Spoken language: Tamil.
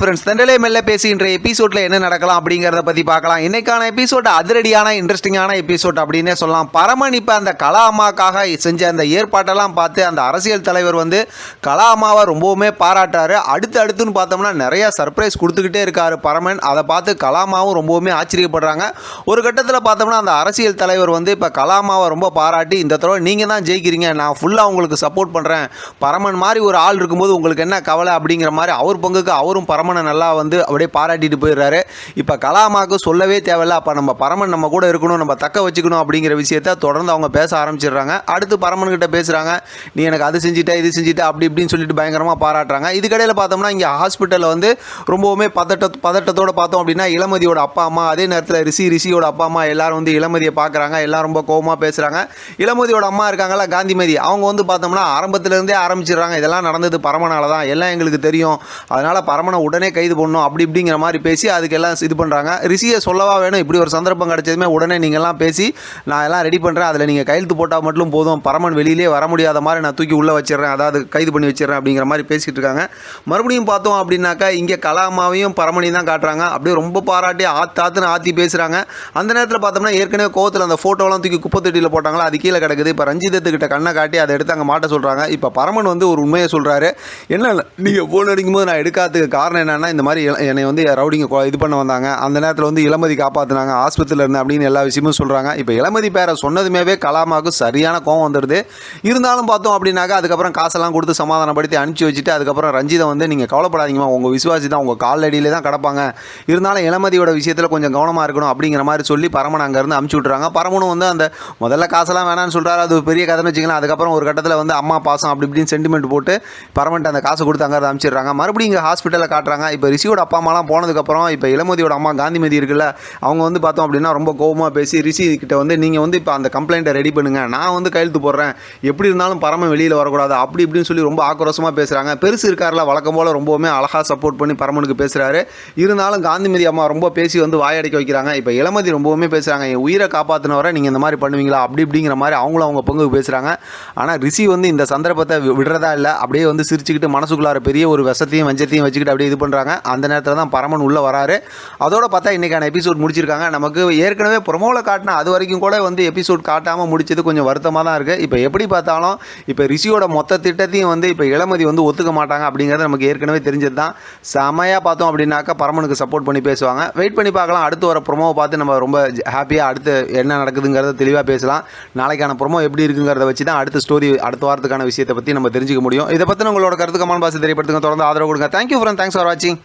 ஃப்ரெண்ட்ஸ் தண்டலே மெல்ல பேசி இன்றைய எபிசோடில் என்ன நடக்கலாம் அப்படிங்கிறத பற்றி பார்க்கலாம். இன்னைக்கான எபிசோட் அதிரடியான இன்ட்ரெஸ்டிங்கான எபிசோட் அப்படின்னே சொல்லலாம். பரமன் இப்போ அந்த கலா அம்மாக்காக செஞ்ச அந்த ஏற்பாட்டெல்லாம் பார்த்து அந்த அரசியல் தலைவர் வந்து கலா அம்மாவை ரொம்பவுமே பாராட்டாரு அடுத்து அடுத்துன்னு பார்த்தோம்னா நிறைய சர்ப்ரைஸ் கொடுத்துக்கிட்டே இருக்காரு பரமன். அதை பார்த்து கலாமாவும் ரொம்பவுமே ஆச்சரியப்படுறாங்க. ஒரு கட்டத்தில் பார்த்தோம்னா அந்த அரசியல் தலைவர் வந்து இப்போ கலாமாவை ரொம்ப பாராட்டி இந்த தடவை நீங்கள் தான் ஜெயிக்கிறீங்க நான் ஃபுல்லாக உங்களுக்கு சப்போர்ட் பண்ணுறேன் பரமன் மாதிரி ஒரு ஆள் இருக்கும்போது உங்களுக்கு என்ன கவலை அப்படிங்கிற மாதிரி அவர் பங்குக்கு அவரும் பரமன் பரமனை நல்லா வந்து அப்படியே பாராட்டிட்டு போயிடுறாரு. இப்போ கலாமாவுக்கு சொல்லவே தேவையில்ல. அப்போ நம்ம பரமன் நம்ம கூட இருக்கணும் நம்ம தக்க வச்சுக்கணும் அப்படிங்கிற விஷயத்த தொடர்ந்து அவங்க பேச ஆரம்பிச்சிடுறாங்க. அடுத்து பரமன்கிட்ட பேசுகிறாங்க நீ எனக்கு அது செஞ்சுட்ட இது செஞ்சுட்ட அப்படி இப்படின்னு சொல்லிட்டு பயங்கரமாக பாராட்டுறாங்க. இதுக்கடையில் பார்த்தோம்னா இங்கே ஹாஸ்பிட்டலில் வந்து ரொம்பவுமே பதட்ட பதட்டத்தோட பார்த்தோம் அப்படின்னா இளமதியோட அப்பா அம்மா அதே நேரத்தில் ரிஷி ரிஷியோட அப்பா அம்மா எல்லாரும் வந்து இளமதியை பார்க்குறாங்க. எல்லாம் ரொம்ப கோபமாக பேசுகிறாங்க இளமதியோட அம்மா இருக்காங்களா காந்திமதி அவங்க வந்து பார்த்தோம்னா ஆரம்பத்துலேருந்தே ஆரம்பிச்சிடுறாங்க. இதெல்லாம் நடந்தது பரமனால தான் எல்லாம் எங்களுக்கு தெரியும். அதனால் பரமனை உடனே உடனே கைது பண்ணணும் அப்படி இப்படிங்கிற மாதிரி பேசி அதுக்கு எல்லாம் இது பண்ணுறாங்க ரிஷியை சொல்லவா வேணும் இப்படி ஒரு சந்தர்ப்பம் கிடைச்சதுமே உடனே நீங்கள்லாம் பேசி நான் எல்லாம் ரெடி பண்ணுறேன் அதில் நீங்கள் கையெழுத்து போட்டால் மட்டும் போதும் பரமன் வெளியிலே வர முடியாத மாதிரி நான் தூக்கி உள்ளே வச்சிடுறேன் அதாவது கைது பண்ணி வச்சிடுறேன் அப்படிங்கிற மாதிரி பேசிகிட்டு இருக்காங்க. மறுபடியும் பார்த்தோம் அப்படின்னாக்கா இங்கே கலாமாவையும் பரமனையும் தான் காட்டுறாங்க. அப்படியே ரொம்ப பாராட்டி ஆத்தாத்துன்னு ஆற்றி பேசுகிறாங்க அந்த நேரத்தில் பார்த்தோம்னா ஏற்கனவே கோவத்தில் அந்த ஃபோட்டோலாம் தூக்கி குப்பை தொட்டியில் போட்டாங்களா அது கீழே கிடக்குது. இப்போ ரஞ்சிதத்துக்கிட்ட கண்ணை காட்டி அதை எடுத்து அங்கே மாட்ட சொல்கிறாங்க இப்போ பரமன் வந்து ஒரு உண்மையை சொல்கிறாரு என்ன நீங்கள் ஃபோன் அடிக்கும்போது நான் எடுக்காததுக்கு காரணம் என்னென்னா இந்த மாதிரி என்னை வந்து ரவுடிங்க இது பண்ண வந்தாங்க. அந்த நேரத்தில் வந்து இளமதி காப்பாற்றினாங்க ஆஸ்பத்திரியில் இருந்தேன் அப்படின்னு எல்லா விஷயமும் சொல்கிறாங்க இப்போ இளமதி பேரை சொன்னதுமேவே கலாமாவுக்கு சரியான கோவம் வந்துடுது இருந்தாலும் பார்த்தோம் அப்படின்னாக்கா அதுக்கப்புறம் காசெல்லாம் கொடுத்து சமாதானப்படுத்தி அனுப்பிச்சி வச்சுட்டு அதுக்கப்புறம் ரஞ்சிதை வந்து நீங்கள் கவலைப்படாதீங்கம்மா. உங்கள் விசுவாசி தான் உங்கள் காலடியிலே தான் கிடப்பாங்க. இருந்தாலும் இளமதியோட விஷயத்தில் கொஞ்சம் கவனமாக இருக்கணும் அப்படிங்கிற மாதிரி சொல்லி பரமன் அங்கேருந்து அமுச்சு விட்றாங்க பரமனும் வந்து அந்த முதல்ல காசெல்லாம் வேணாம்னு சொல்கிறாரு அது பெரிய கதைன்னு வச்சுக்கலாம் அதுக்கப்புறம் ஒரு கட்டத்தில் வந்து அம்மா பாசம் அப்படி இப்படின்னு சென்டிமெண்ட் போட்டு பரமன்ட்டு அந்த காசை கொடுத்து அங்கே அனுப்பிச்சிடுறாங்க. மறுபடியும் இங்கே ஹாஸ்பிட்டலில் காட்டுறாங்க. இப்போ ரிஷியோட அப்பா அம்மாலாம் போனதுக்கப்புறம் இப்போ இளமதியோட அம்மா காந்திமதி இருக்குல்ல அவங்க வந்து பார்த்தோம் அப்படின்னா ரொம்ப கோபமாக பேசி ரிஷி கிட்ட வந்து நீங்கள் வந்து இப்போ அந்த கம்ப்ளைண்ட்டை ரெடி பண்ணுங்கள் நான் வந்து கையெழுத்து போடுறேன். எப்படி இருந்தாலும் பரம வெளியில் வரக்கூடாது. அப்படி இப்படின்னு சொல்லி ரொம்ப ஆக்ரோஷமாக பேசுகிறாங்க பெருசு இருக்கார்ல வழக்கம் போல் ரொம்பவுமே அழகாக சப்போர்ட் பண்ணி பரமனுக்கு பேசுகிறாரு இருந்தாலும் காந்திமதி அம்மா ரொம்ப பேசி வந்து வாயடைக்க வைக்கிறாங்க. இப்போ இளமதி ரொம்பவுமே பேசுகிறாங்க என் உயிரை காப்பாற்றினவரை நீங்கள் இந்த மாதிரி பண்ணுவீங்களா? அப்படி இப்படிங்கிற மாதிரி அவங்களும் அவங்க பங்குக்கு பேசுகிறாங்க ஆனால் ரிஷி வந்து இந்த சந்தர்ப்பத்தை விடுறதா இல்லை. அப்படியே வந்து சிரிச்சுக்கிட்டு மனசுக்குள்ளார பெரிய ஒரு விஷத்தையும் வஞ்சத்தையும் வச்சுக்கிட்டு அப்படியே இது பண்ணுறாங்க அந்த நேரத்தில் தான் பரமன் உள்ளே வராரு. அதோட பார்த்தா இன்றைக்கான எபிசோட் முடிச்சிருக்காங்க. நமக்கு ஏற்கனவே ப்ரொமோவில் காட்டினா அது வரைக்கும் கூட வந்து எபிசோட் காட்டாமல் முடிச்சது கொஞ்சம் வருத்தமாக தான் இருக்குது இப்போ எப்படி பார்த்தாலும் இப்போ ரிஷியோட மொத்த திட்டத்தையும் வந்து இப்போ இளமதி வந்து ஒத்துக்க மாட்டாங்க அப்படிங்கிறது நமக்கு ஏற்கனவே தெரிஞ்சது தான். செமையாக பார்த்தோம் அப்படின்னாக்கா பரமனுக்கு சப்போர்ட் பண்ணி பேசுவாங்க. வெயிட் பண்ணி பார்க்கலாம். அடுத்து வர ப்ரொமோவை பார்த்து நம்ம ரொம்ப ஹாப்பியாக அடுத்து என்ன நடக்குதுங்கிறத தெளிவாக பேசலாம். நாளைக்கான ப்ரொமோ எப்படி இருக்குங்கிறத வச்சு தான் அடுத்த ஸ்டோரி அடுத்த வாரத்துக்கான விஷயத்தை பற்றி நம்ம தெரிஞ்சுக்க முடியும். இதை பற்றி உங்களோட கருத்து கமான் பாசி தெரியப்படுத்துங்க. தொடர்ந்து ஆதரவு கொடுங்க. Thank you friend thanks for 二斤